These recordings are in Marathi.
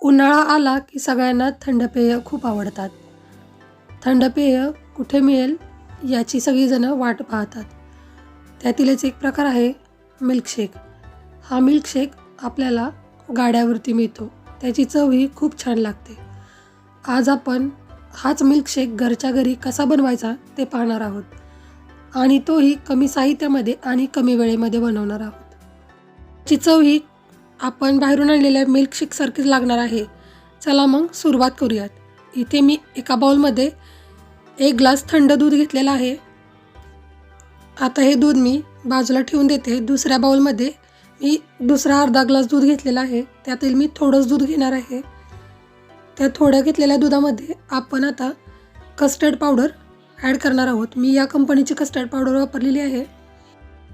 उन्हाळा आला की सगळ्यांना थंड पेय खूप आवडतात. थंड पेय कुठे मिळेल याची सगळीजणं वाट पाहतात. त्यातीलच एक प्रकार आहे मिल्कशेक हा मिल्कशेक आपल्याला गाड्यावरती मिळतो. त्याची चवही खूप छान लागते. आज आपण हाच मिल्कशेक घरच्या घरी कसा बनवायचा ते पाहणार आहोत. आणि तोही कमी साहित्यामध्ये आणि कमी वेळेमध्ये बनवणार आहोत. ची चव ही आपण बाहेरून आणलेल्या मिल्कशेकसारखीच लागणार आहे. चला मग सुरुवात करूयात. इथे मी एका बाउलमध्ये एक ग्लास थंड दूध घेतलेलं आहे. आता हे दूध मी बाजूला ठेवून देते. दुसऱ्या बाउलमध्ये मी दुसरा अर्धा ग्लास दूध घेतलेला आहे. त्यातील मी थोडंच दूध घेणार आहे. त्या थोड्या घेतलेल्या दुधामध्ये आपण आता कस्टर्ड पावडर ॲड करणार आहोत. मी या कंपनीची कस्टर्ड पावडर वापरलेली आहे.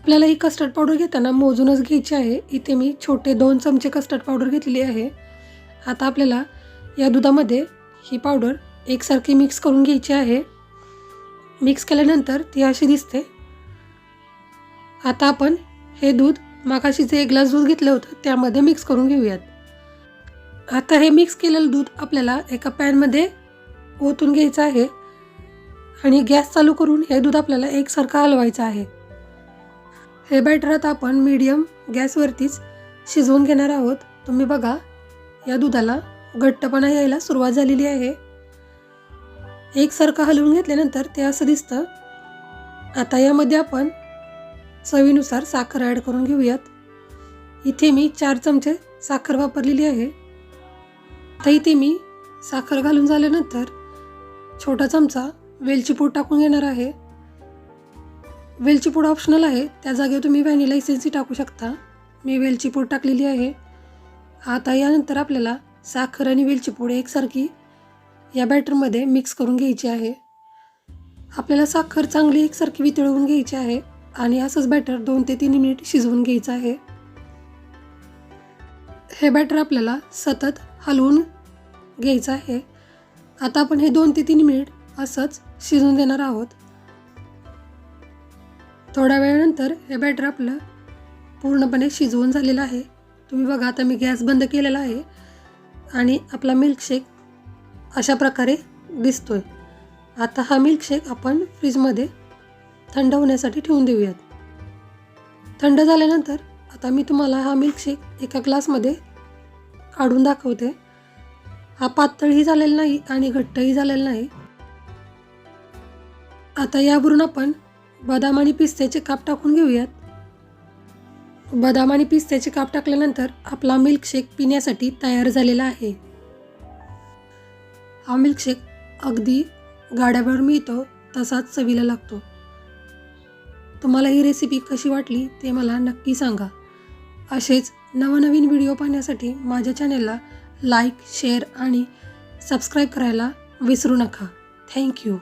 आपल्याला ही कस्टर्ड पावडर घेताना मोजूनच घ्यायची आहे. इथे मी छोटे दोन चमचे कस्टर्ड पावडर घेतलेली आहे. आता आपल्याला या दुधामध्ये ही पावडर एकसारखी मिक्स करून घ्यायची आहे. मिक्स केल्यानंतर ती अशी दिसते. आता आपण हे दूध मागाशी जे एक ग्लास दूध घेतलं होतं त्यामध्ये मिक्स करून घेऊयात. आता हे मिक्स केलेलं दूध आपल्याला एका पॅनमध्ये ओतून घ्यायचं आहे आणि गॅस चालू करून हे दूध आपल्याला एकसारखं हलवायचं आहे. हे बॅटर आता आपण मीडियम गॅसवरतीच शिजवून घेणार आहोत. तुम्ही बघा या दुधाला घट्टपणा यायला सुरुवात झालेली आहे. एकसारखं हलवून घेतल्यानंतर ते असं दिसतं. आता यामध्ये आपण चवीनुसार साखर ॲड करून घेऊयात. इथे मी चार चमचे साखर वापरलेली आहे. आता इथे मी साखर घालून झाल्यानंतर छोटा चमचा वेलची पूड टाकून घेणार आहे. वेलची पूड ऑप्शनल आहे. त्या जागेवर तुम्ही व्हॅनिला इसेन्सी टाकू शकता. मी वेलची पूड टाकलेली आहे. आता यानंतर आपल्याला साखर आणि वेलची पूड एकसारखी या बॅटरमध्ये मिक्स करून घ्यायची आहे. आपल्याला साखर चांगली एकसारखी वितळवून घ्यायची आहे आणि असंच बॅटर दोन ते तीन मिनिट शिजवून घ्यायचं आहे. हे बॅटर आपल्याला सतत हलवून घ्यायचं आहे. आता आपण हे दोन ते तीन मिनिट असंच शिजवून देणार आहोत. थोड्या वेळानंतर हे बॅटर आपलं पूर्णपणे शिजवून झालेलं आहे. तुम्ही बघा आता मी गॅस बंद केलेला आहे आणि आपला मिल्कशेक अशा प्रकारे दिसतोय. आता हा मिल्कशेक आपण फ्रीजमध्ये थंड होण्यासाठी ठेवून देऊयात. थंड झाल्यानंतर आता मी तुम्हाला हा मिल्कशेक एका ग्लासमध्ये काढून दाखवते. हा पातळही झालेला नाही आणि घट्टही झालेला नाही. आता यावरून आपण बदाम आणि पिस्त्याचे काप टाकून घेऊयात. बदाम आणि पिस्त्याचे काप टाकल्यानंतर आपला मिल्कशेक पिण्यासाठी तयार झालेला आहे. हा मिल्कशेक अगदी गाड्यावर मिळतो तसाच चवीला लागतो. तुम्हाला ही रेसिपी कशी वाटली ते मला नक्की सांगा. असेच नवनवीन व्हिडिओ पाहण्यासाठी माझ्या चॅनेलला लाईक शेअर आणि सबस्क्राईब करायला विसरू नका. थँक्यू